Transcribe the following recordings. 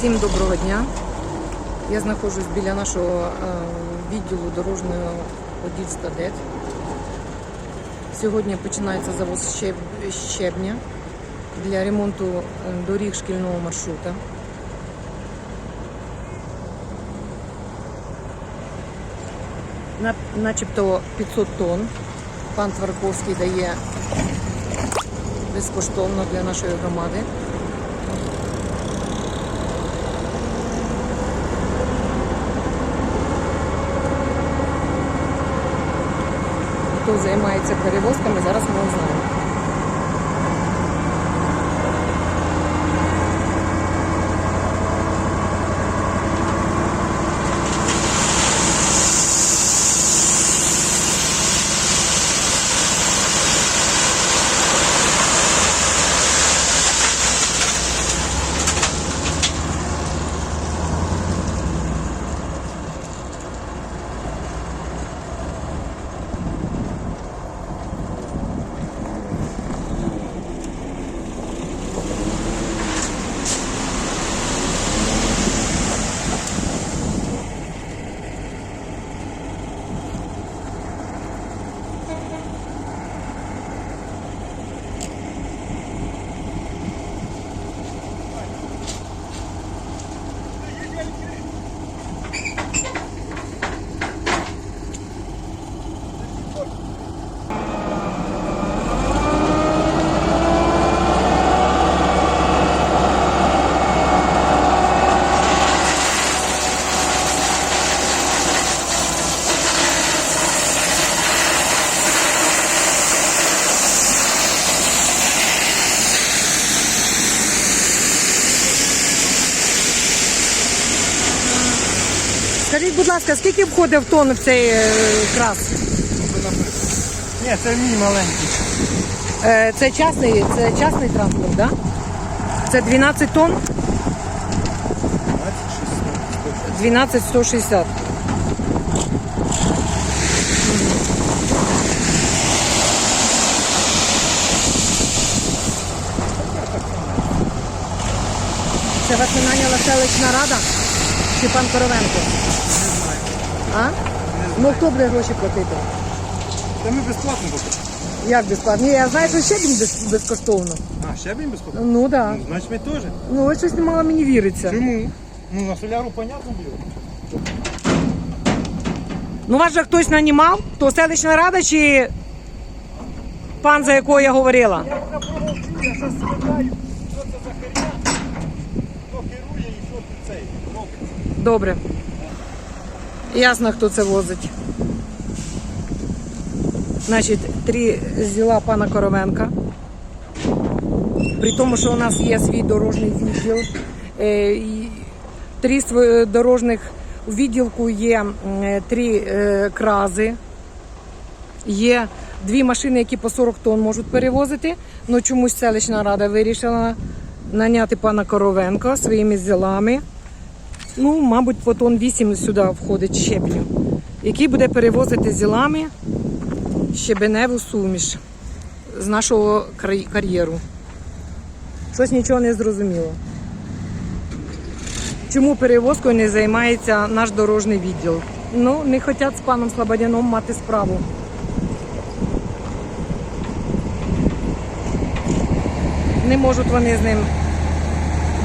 Всім доброго дня. Я знаходжусь біля нашого е, відділу дорожнього водільства ДЕТ. Сьогодні починається завоз щеб- щебня для ремонту е, доріг шкільного маршрута. Начебто 500 тонн. Пан Тварковський дає безкоштовно для нашої громади. Хто займається перевозками, зараз ми узнаємо. Скажіть, будь ласка, скільки входить в тонн в цей е, крас? Ні, це мій маленький. Е, Це частний, це частний транспорт, так? Да? Це 12 тонн? 12 160. Це вас не наняла селищна рада? Чи пан Коровенко? Не А? Ну хто буде гроші платити? Та ми безплатно купили. Як безплатно? Ні, я знаю, що ще він без, безкоштовно. А, ще б їм безплатно? Ну так. Да. Ну, значить ми теж. Ну, ось щось немало мені віриться. Чому? Ну, на соляру понятно було. Ну, вас же хтось нанімав? То селищна рада чи пан, за якого я говорила? Я щось спитаю, що це за херня, хто керує Добре. Ясно, хто це возить. Значить, три зіла пана Коровенка. При тому, що у нас є свій дорожній відділ. Е, Три дорожніх у відділку є е, три е, крази. Є дві машини, які по 40 тонн можуть перевозити. але чомусь селищна рада вирішила наняти пана Коровенка своїми зілами. Ну, мабуть, по тонн 8 сюди входить щебню, який буде перевозити зілами щебеневу суміш з нашого кар'єру. Щось нічого не зрозуміло. Чому перевозкою не займається наш дорожній відділ? Ну, не хочуть з паном Слободяном мати справу. Не можуть вони з ним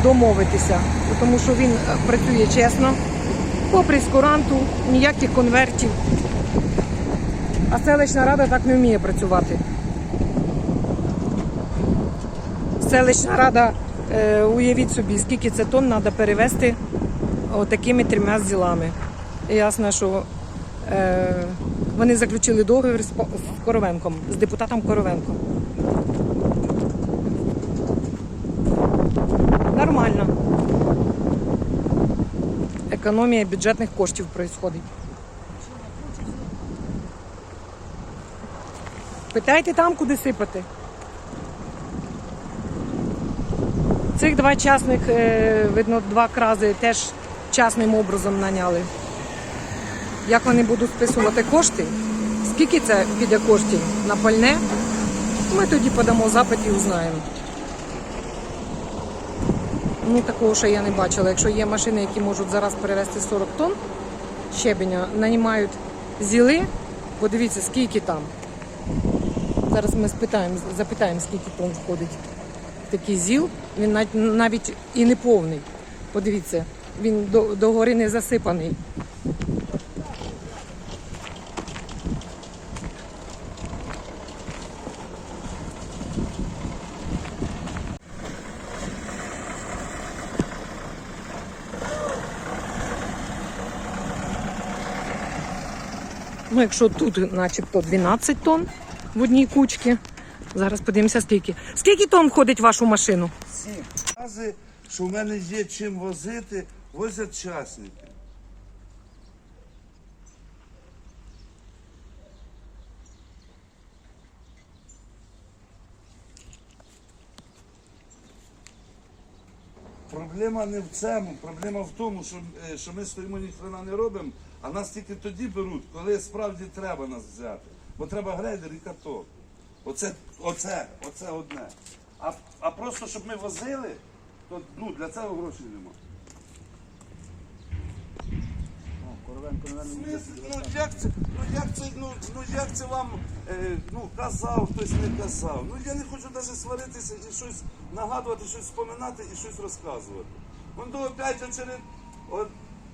домовитися, тому що він е, працює чесно, попри скуранту, ніяких конвертів. А селищна рада так не вміє працювати. Селищна рада, е, уявіть собі, скільки це тонн треба перевезти отакими трьома зілами. Ясно, що е, вони заключили договір з Коровенком, з депутатом Коровенком. Нормально. Економія бюджетних коштів відбувається. Питайте там, куди сипати. Цих два частних, е, видно, два крази теж частним образом наняли. Як вони будуть списувати кошти? Скільки це піде коштів на пальне? Ми тоді подамо запит і узнаємо. Ну, такого ще я не бачила. Якщо є машини, які можуть зараз перевезти 40 тонн щебеня, нанімають зіли, подивіться, скільки там. Зараз ми спитаємо, запитаємо, скільки тонн входить такий зіл. Він навіть, навіть і не повний. Подивіться, він до, до не засипаний. Ну, якщо тут начебто 12 тонн в одній кучці. Зараз подивимося, скільки. Скільки тонн входить в вашу машину? Сім. Рази, що в мене є чим возити, возять частники. Проблема не в цьому, проблема в тому, що, е, що ми стоїмо ніхрена не робимо, а нас тільки тоді беруть, коли справді треба нас взяти. Бо треба грейдер і каток. Оце, оце, оце одне. А, а просто щоб ми возили, то ну, для цього грошей нема. Коровенко, наверное. Ну як це, ну як це, ну, ну як це вам е, ну, казав, хтось не казав. Ну я не хочу навіть сваритися і щось нагадувати, щось вспоминати і щось розказувати. Вон до опять очеред,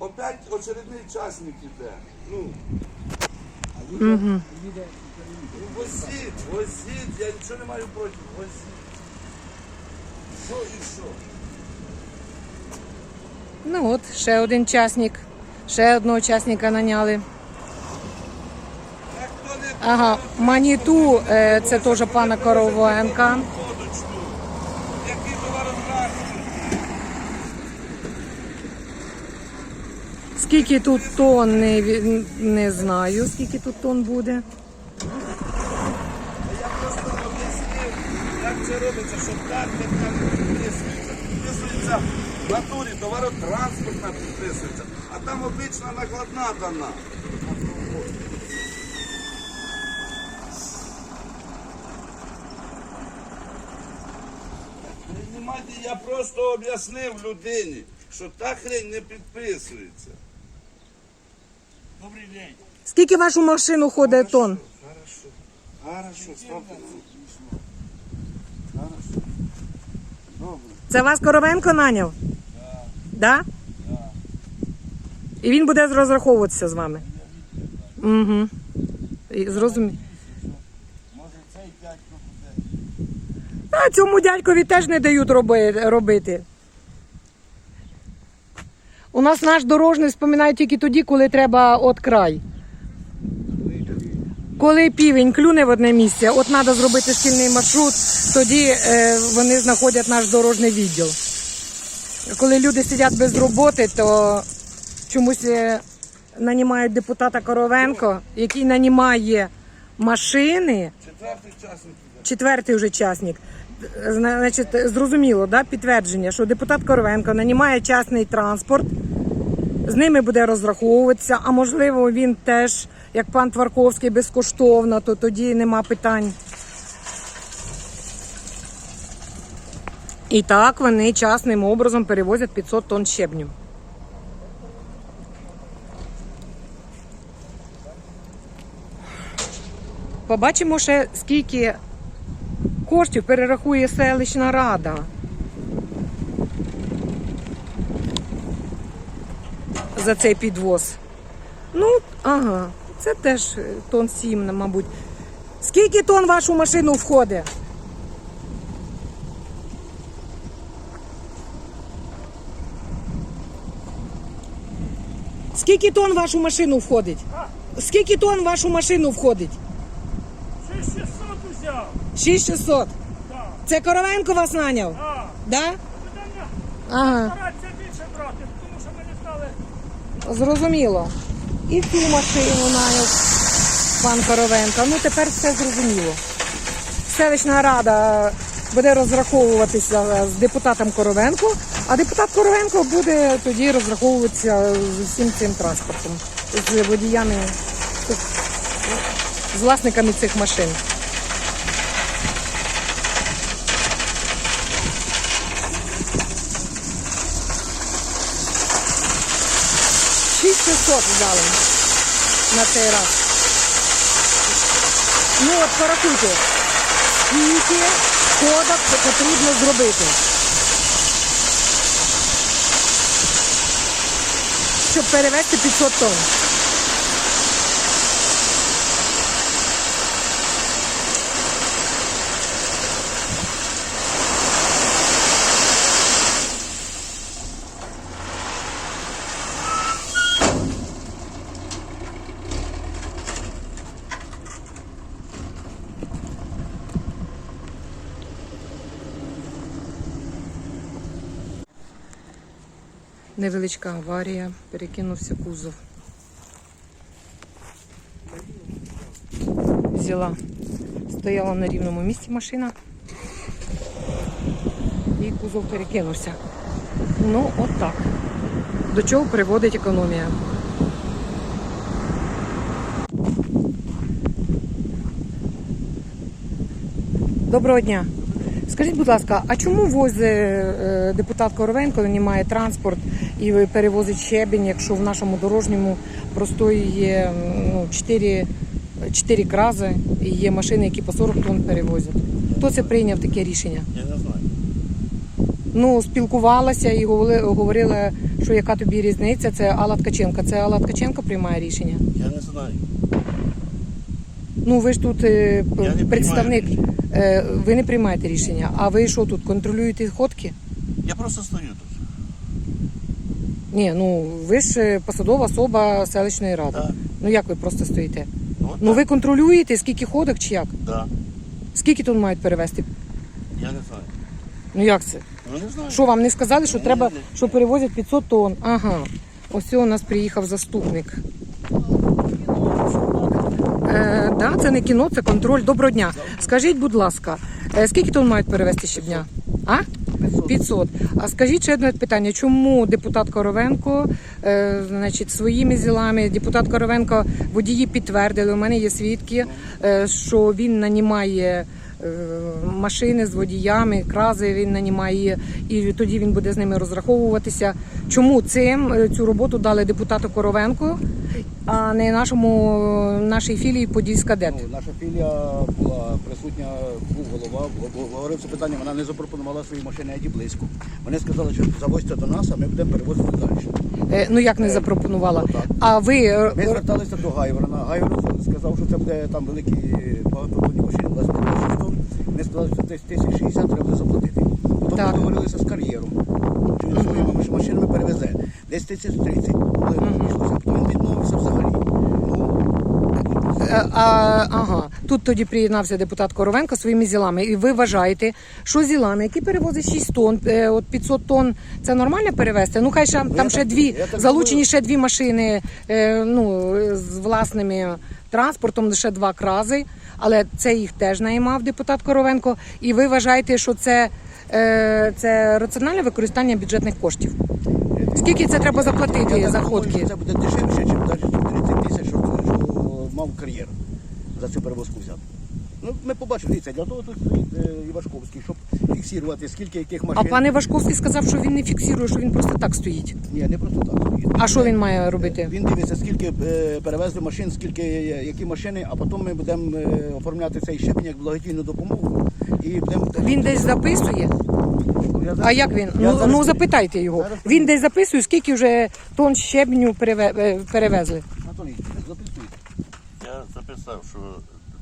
опять очередний часник іде. Ну, ну возіть, возіть, я нічого не маю проти, возіть. Що і що? Ну от, ще один часник. Ще одного учасника наняли. Як хто не Ага, маніту е, це теж пана Коровенка. Скільки тут тонн, не, не знаю, скільки тут тонн буде. Я просто об'яснив, як це робиться, щоб так там підписується. Підписується в натурі, товаротранспортна підписується, а там обична накладна дана. Я просто об'яснив людині, що та хрень не підписується. Добрий день. Скільки вашу машину ходить тонн? Хорошо. Хорошо, стоп. Хорошо. Добре. Це вас Коровенко наняв? Да. Да? І він буде розраховуватися з вами. Угу. Зрозумів. Може цей дядько буде. А цьому дядькові теж не дають роби- робити. У нас наш дорожний вспоминає тільки тоді, коли треба от край. Коли півень клюне в одне місце, от треба зробити шкільний маршрут, тоді е, вони знаходять наш дорожній відділ. Коли люди сидять без роботи, то чомусь е, нанімають депутата Коровенко, який нанімає машини. Четвертий часник іде. Четвертий вже часник. Значить, зрозуміло, да? підтвердження, що депутат Коровенко нанімає частний транспорт, з ними буде розраховуватися, а можливо він теж, як пан Тварковський, безкоштовно, то тоді нема питань. І так вони частним образом перевозять 500 тонн щебню. Побачимо ще, скільки коштів перерахує селищна рада. За цей підвоз. Ну, ага, це теж тон 7, мабуть. Скільки тонн в вашу машину входить? Скільки тонн в вашу машину входить? Скільки тонн в вашу машину входить? 6600 взяв. 6600. Так. Це Коровенко вас наняв? А, Да? Ага, старатися більше брати, тому що ми не знали. зрозуміло. І цю машину наняв пан Коровенко. Ну тепер все зрозуміло. Селищна рада буде розраховуватися з депутатом Коровенко, а депутат Коровенко буде тоді розраховуватися з усім цим транспортом, з водіями, з власниками цих машин. 600 взяли на цей раз. Ну от порахуйте, скільки ходок потрібно зробити. Щоб перевезти 500 тонн. Невеличка аварія, перекинувся кузов. Взяла, стояла на рівному місці машина. І кузов перекинувся. Ну, от так. До чого приводить економія? Доброго дня. Скажіть, будь ласка, а чому возить е, депутат Коровенко, не має транспорт і перевозить щебінь, якщо в нашому дорожньому простої є ну, 4, 4 крази і є машини, які по 40 тонн перевозять? Хто це прийняв таке рішення? Я не знаю. Ну, спілкувалася і говорила, що яка тобі різниця, це Алла Ткаченка. Це Алла Ткаченко приймає рішення. Я не знаю. Ну, ви ж тут е, Я не представник, приймаю е, ви не приймаєте рішення. А ви що тут контролюєте ходки? Я просто стою тут. Ні, ну ви ж посадова особа селищної ради. Так. Ну як ви просто стоїте? Ну, от Ну так. ви контролюєте, скільки ходок чи як? Да. Скільки тут мають перевезти? Я не знаю. Ну як це? Ну не знаю. Що вам не сказали, що Ні, треба, ні, ні. що перевозять 500 тонн? Ага. Ось у нас приїхав заступник. Е, да, це не кіно, це контроль. Доброго дня. Скажіть, будь ласка, е, скільки тонн мають перевезти щодня? А? 500. А скажіть ще одне питання, чому депутат Коровенко, е, значить, своїми зілами, депутат Коровенко, водії підтвердили, у мене є свідки, е, що він нанімає машини з водіями, крази він нанімає, і тоді він буде з ними розраховуватися. Чому цим е, цю роботу дали депутату Коровенко, а не нашому нашій філії Подільська ДЕТ? Ну, наша філія була присутня, був голова, говорив це питання, вона не запропонувала свої машини аді близько. Вони сказали, що завозьте до нас, а ми будемо перевозити далі. Е, Ну як не запропонувала? Отак. А ви е, Ми зверталися до Гайворона. Гайворон сказав, що це буде там великі багатотонні машини, 25 тисяч тонн. Вони сказали, що десь 1060 треба заплатити. Потім Так. ми договорилися з кар'єром. Що він своїми маш- машинами перевезе. Десь 1030. Коли обійшлося. Потім він відмовився взагалі. Ну, Е, А, ага, тут тоді приєднався депутат Коровенко своїми зілами. І ви вважаєте, що зілами, які перевозять 6 тонн, е, от 500 тонн, це нормально перевезти? Ну хай ще, там ще так- дві залучені ще дві машини, е, ну з власними транспортом, лише два крази, але це їх теж наймав депутат Коровенко. І ви вважаєте, що це, е, це раціональне використання бюджетних коштів? Скільки це треба заплатити за ходки? Це буде дешевше, ніж навіть 30 тисяч, що, що мав кар'єр за цю перевозку взяти. Ну, ми побачили, дивіться, для того тут стоїть е, Івашковський, щоб фіксувати, скільки яких А пане Вашковський сказав, що він не фіксує, що він просто так стоїть. Ні, не просто так стоїть. А що він має робити? Він дивиться, скільки е, перевезли машин, скільки е, які машини, а потім ми будемо е, оформляти цей щебень як благодійну допомогу. І будемо Він десь записує. Ну, я зараз- А як він? я Ну, зараз- ну запитайте його. Зараз Він десь записує, скільки вже тонн щебню переве- перевезли. Анатолій, записуйте. Я записав, що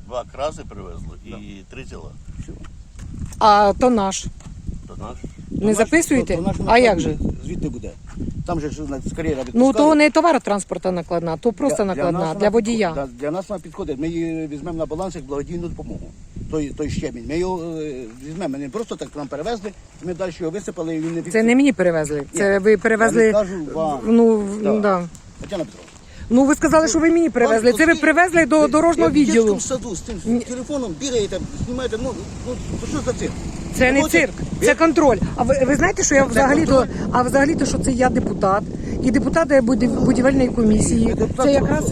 два краси привезли і три тіла. А тонаж. То наш. Не записуєте? А як же? Звідти буде. Там же ж з кар'єра Ну то не товаротранспортна накладна, то просто накладна для вона водія. підходить. Да, Для нас вона підходить. Ми її візьмемо на баланс як благодійну допомогу. Той, той щебінь. Ми його е, візьмемо. Не просто так нам перевезли, ми далі його висипали і він не Це не мені перевезли. Це ви я не кажу вам. Ну, в- Да. да. Тетяна Петровна. Ну ви сказали, що ви мені привезли. Це ви привезли до дорожнього Я в відділу. саду з тим телефоном бігаєте, знімаєте. Ну, ну що за цирк? Це не цирк, це контроль. А ви, ви знаєте, що я взагалі то, а взагалі то, що це я депутат і депутат будівельної комісії. Це якраз.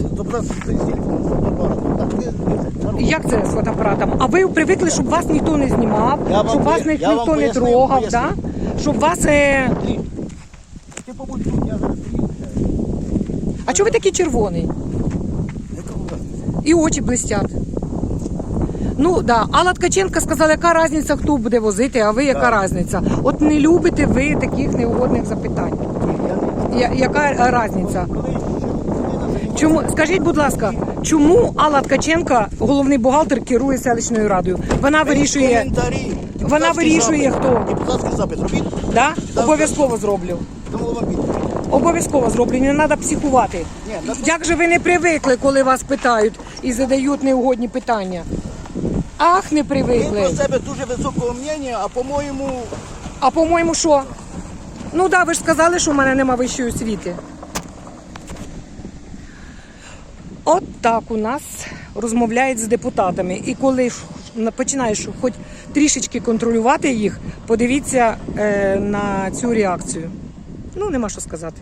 Як це з фотоапаратом? А ви привикли, щоб вас ніхто не знімав, щоб вас ніхто не трогав, да? щоб вас. Е... Ти побудь тут, я зараз приїду. А чого ви такий червоний? І очі блистять. Ну да, Алла Ткаченка сказала, яка різниця, хто буде возити, а ви яка різниця? От не любите ви таких неугодних запитань. Я, яка різниця? Чому скажіть, будь ласка, чому Алла Ткаченка, головний бухгалтер, керує селищною радою? Вона вирішує, Вона вирішує, хто? Депутатський запит робіть, да? Обов'язково зроблю. Обов'язково зроблю, не треба психувати. Як же ви не привикли, коли вас питають і задають неугодні питання? Ах, не Ви привикли. про себе дуже високого мнення, а по-моєму, А по-моєму, що? Ну да, ви ж сказали, що в мене нема вищої освіти. От так у нас розмовляють з депутатами. І коли ж починаєш хоч трішечки контролювати їх, подивіться е, на цю реакцію. Ну, нема що сказати.